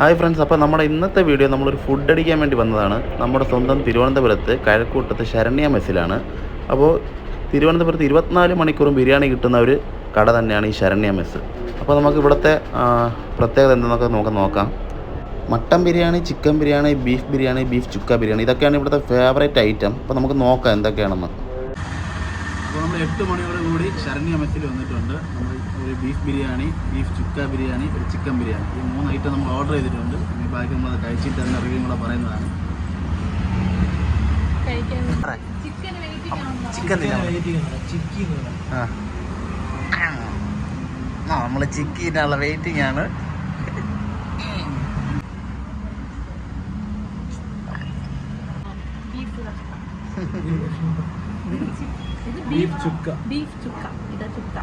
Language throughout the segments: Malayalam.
ഹായ് ഫ്രണ്ട്സ് അപ്പോൾ നമ്മുടെ ഇന്നത്തെ വീഡിയോ നമ്മളൊരു ഫുഡ് അടിക്കാൻ വേണ്ടി വന്നതാണ്. നമ്മുടെ സ്വന്തം തിരുവനന്തപുരത്ത് കഴക്കൂട്ടത്ത് ശരണ്യ മെസ്സിലാണ്. അപ്പോൾ തിരുവനന്തപുരത്ത് ഇരുപത്തിനാല് മണിക്കൂറും ബിരിയാണി കിട്ടുന്ന ഒരു കട തന്നെയാണ് ഈ ശരണ്യ മെസ്സ്. അപ്പോൾ നമുക്ക് ഇവിടുത്തെ പ്രത്യേകത എന്തെന്നൊക്കെ നമുക്ക് നോക്കാം. Mutton biryani chicken biryani beef biryani beef chukka biryani ഇതൊക്കെയാണ് ഇവിടുത്തെ ഫേവറേറ്റ് ഐറ്റം അപ്പോൾ നമുക്ക് നോക്കാം എന്തൊക്കെയാണെന്ന്. അപ്പോൾ നമ്മൾ എട്ട് മണിയോട് കൂടി ശരണ്യ മെസ്സിൽ വന്നിട്ടുണ്ട്. നമ്മൾ ഒരു ബീഫ് ബിരിയാണി ബീഫ് ചുക്ക ബിരിയാണി ഒരു ചിക്കൻ ബിരിയാണി. ഈ മൂന്ന് ഐറ്റം നമ്മൾ ഓർഡർ ചെയ്തിട്ടുണ്ട്. ഇനി ബാക്കി നമ്മൾ അത് കഴിച്ചിട്ട് അതിന്റെ റിവ്യൂ കൂടെ പറയുന്നതാണ്. ചിക്കൻ ആ. നമ്മൾ ചിക്കിനുള്ള വെയിറ്റിംഗ് ആണ്. ബീഫ് ചുക്ക. ബീഫ് ചുക്ക. ഇതാ ചുക്ക.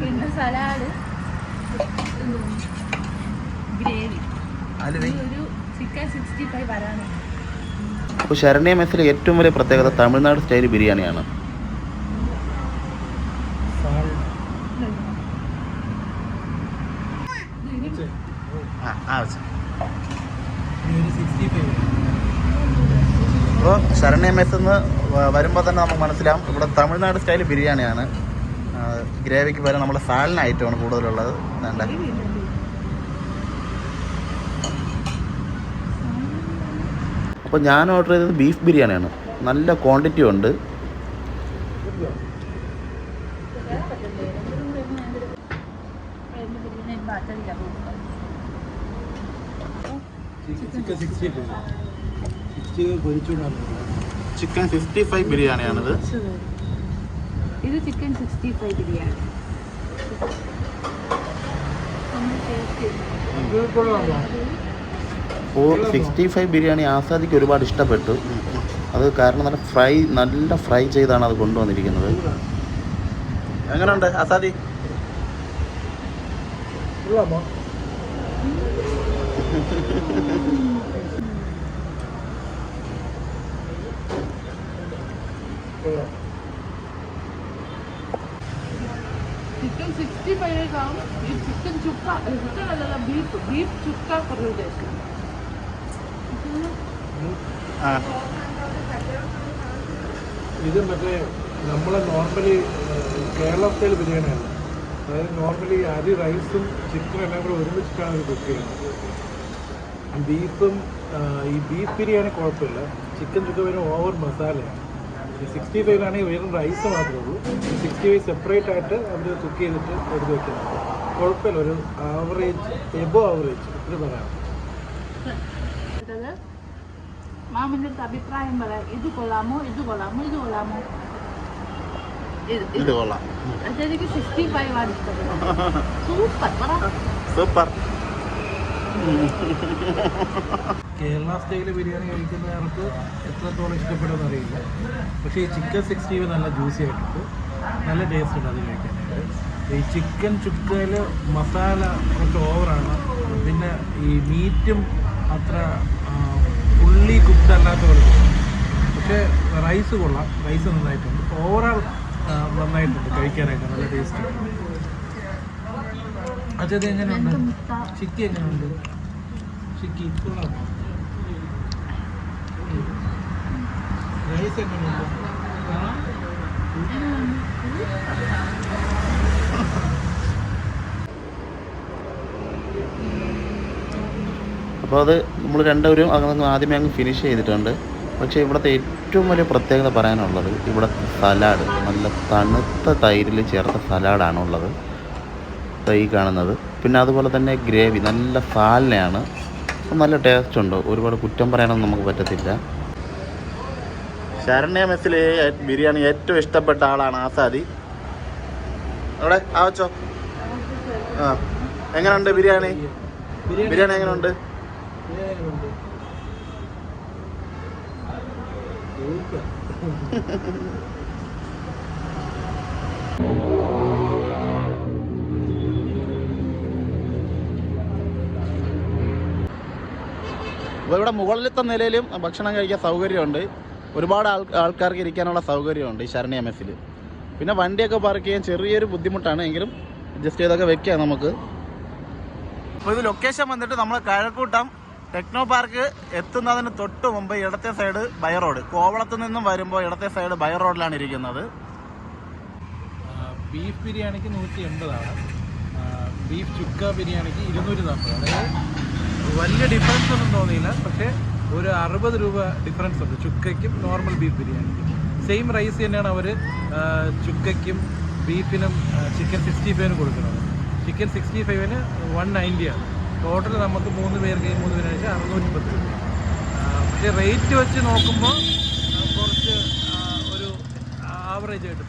പിന്നെ സലാഡ്. ഗ്രേവി. ഒരു ചിക്കൻ സിക്സ്റ്റി ഫൈവ് വരാണ്. അപ്പോൾ ശരണ്യ മെസ്സിലെ ഏറ്റവും വലിയ പ്രത്യേകത തമിഴ്നാട് സ്റ്റൈൽ ബിരിയാണിയാണ്. അപ്പോൾ ശരണ്യ മെസ് എന്ന് വരുമ്പോൾ തന്നെ നമുക്ക് മനസ്സിലാവും. ഇവിടെ തമിഴ്നാട് സ്റ്റൈൽ ബിരിയാണിയാണ്. ഗ്രേവിക്ക് പകരം നമ്മുടെ സാലിന് ഐറ്റമാണ് കൂടുതലുള്ളത്. വേണ്ട അപ്പോൾ ഞാൻ ഓർഡർ ചെയ്തത് ബീഫ് ബിരിയാണിയാണ്. നല്ല ക്വാണ്ടിറ്റി ഉണ്ട്. Chicken sixty sixty chicken fifty five ബിരിയാണിയാണിത്. ഇത് ചിക്കൻ സിക്സ്റ്റി ഫൈവ് ബിരിയാണി. അപ്പോൾ സിക്സ്റ്റി ഫൈവ് ബിരിയാണി ആസാദിക്ക് ഒരുപാട് ഇഷ്ടപ്പെട്ടു. അത് കാരണം നല്ല ഫ്രൈ നല്ല ഫ്രൈ ചെയ്താണ് അത് കൊണ്ടുവന്നിരിക്കുന്നത്. എങ്ങനെയുണ്ട് ആസാദി കൊള്ളാമോ കൊള്ളാം ചിക്കൻ കാണും ഈ ചിക്കൻ ചുക്ക ചിക്കൻ അല്ലല്ല ബീഫ് ബീഫ് ചുക്ക കുറേ ഇത് മറ്റേ നമ്മളെ നോർമലി കേരള സ്റ്റൈൽ ബിരിയാണിയാണ്. അതായത് നോർമലി അരി റൈസും ചിക്കനും എല്ലാം കൂടെ ഒരുമിച്ചിട്ടാണ് ഒരു കുക്ക് ചെയ്യുന്നത്. ബീഫും ഈ ബീഫ് ബിരിയാണി കുഴപ്പമില്ല. ചിക്കൻ ചുക്ക വരും ഓവർ മസാലയാണ് ഈ ഫൈവ് ആണെങ്കിൽ വെറും റൈസ് മാത്രമേ ഉള്ളൂ. സിക്സ്റ്റി ഫൈവ് സെപ്പറേറ്റ് ആയിട്ട് അവർ കുക്ക് ചെയ്തിട്ട് എടുത്ത് വെക്കുന്നത്. കുഴപ്പമില്ല ഒരു ആവറേജ് എബോ ആവറേജ് ഇത് പറയാം. മാമിന്റെ അടുത്ത് അഭിപ്രായം പറയാം. ഇത് കൊള്ളാമോ? ഇത് കൊള്ളാമോ? ഇത് കൊള്ളാമോ? ഇത് കൊള്ളാം. അതെനിക്ക് സിക്സ്റ്റി ഫൈവ് ആണ് super super. Kerala style biryani കഴിക്കുന്നവർക്ക് എത്രത്തോളം ഇഷ്ടപ്പെടുമെന്ന് അറിയില്ല. പക്ഷേ ഈ ചിക്കൻ സിക്സ്റ്റി നല്ല ജ്യൂസി ആയിട്ടുണ്ട്. നല്ല ടേസ്റ്റ് ഉണ്ട് അത് കഴിക്കാനായിട്ട്. ഈ ചിക്കൻ ചുക്കയിൽ മസാല കുറച്ച് ഓവറാണ് പിന്നെ ഈ മീറ്റും അത്ര ഫുള്ളി കുക്ക്ഡ് അല്ലാത്ത പോലെ. പക്ഷേ റൈസ് കൊള്ളാം. റൈസ് നന്നായിട്ടുണ്ട്. ഓവറാൾ നന്നായിട്ടുണ്ട്. കഴിക്കാനായിട്ട് നല്ല ടേസ്റ്റ് അച്ഛത് എങ്ങനെയുണ്ട് ചിക്കി എങ്ങനെയുണ്ട് ചിക്കി. കൊള്ളാമോ റൈസ് എങ്ങനെയുണ്ട് അപ്പോൾ അത് നമ്മൾ രണ്ടുപേരും അങ്ങനെ ആദ്യമേ അങ്ങ് ഫിനിഷ് ചെയ്തിട്ടുണ്ട്. പക്ഷേ ഇവിടുത്തെ ഏറ്റവും വലിയ പ്രത്യേകത പറയാനുള്ളത് ഇവിടെ സലാഡ് നല്ല തണുത്ത തൈരിൽ ചേർത്ത സലാഡാണ് ഈ കാണുന്നത്. പിന്നെ അതുപോലെ തന്നെ ഗ്രേവി നല്ല ഫാലിനെയാണ്. നല്ല ടേസ്റ്റ് ഉണ്ട്. ഒരുപാട് കുറ്റം പറയാനൊന്നും നമുക്ക് പറ്റത്തില്ല. ശരണ്യ മെസ്സിൽ ബിരിയാണി ഏറ്റവും ഇഷ്ടപ്പെട്ട ആളാണ് ആസാദി. അവിടെ ആവച്ചോ ആ. എങ്ങനെയുണ്ട് ബിരിയാണി? ബിരിയാണി എങ്ങനെയുണ്ട് Thank എങ്ങനെയുണ്ട് അപ്പോൾ ഇവിടെ മുകളിലത്തെ നിലയിലും ഭക്ഷണം കഴിക്കാൻ സൗകര്യമുണ്ട്. ഒരുപാട് ആൾ ആൾക്കാർക്ക് ഇരിക്കാനുള്ള സൗകര്യമുണ്ട് ഈ ശരണി എം എസിൽ പിന്നെ വണ്ടിയൊക്കെ പാർക്ക് ചെയ്യാൻ ചെറിയൊരു ബുദ്ധിമുട്ടാണ്. എങ്കിലും അഡ്ജസ്റ്റ് ചെയ്തൊക്കെ വെക്കാം നമുക്ക്. അപ്പോൾ ഇത് ലൊക്കേഷൻ വന്നിട്ട് നമ്മൾ കഴക്കൂട്ടം ടെക്നോ പാർക്ക് എത്തുന്നതിന് തൊട്ട് മുമ്പ് ഇടത്തെ സൈഡ് ബൈ റോഡ് കോവളത്ത് നിന്നും വരുമ്പോൾ ഇടത്തെ സൈഡ് ബൈ റോഡിലാണ് ഇരിക്കുന്നത്. ബീഫ് ബിരിയാണിക്ക് നൂറ്റി എൺപതാണ് ബീഫ് ചുക്ക ബിരിയാണിക്ക് ഇരുന്നൂറ്റി നാൽപ്പത് അതായത് വലിയ ഡിഫറൻസ് ഒന്നും തോന്നിയില്ല. പക്ഷേ ഒരു അറുപത് രൂപ ഡിഫറൻസ് ഉണ്ട്. ചുക്കയ്ക്കും നോർമൽ ബീഫ് ബിരിയാണിക്കും സെയിം റൈസ് തന്നെയാണ് അവർ ചുക്കയ്ക്കും ബീഫിനും ചിക്കൻ സിക്സ്റ്റി ഫൈവിനും കൊടുക്കുന്നത്. ചിക്കൻ സിക്സ്റ്റി ഫൈവിന് വൺ നയന്റിയാണ് ടോട്ടൽ നമുക്ക് മൂന്ന് പേർക്ക് മൂന്ന് പേരാഴ്ച അറുന്നൂറ്റി പത്ത് രൂപ. പക്ഷേ റേറ്റ് വെച്ച് നോക്കുമ്പോൾ കുറച്ച് ഒരു ആവറേജ് ആയിട്ട്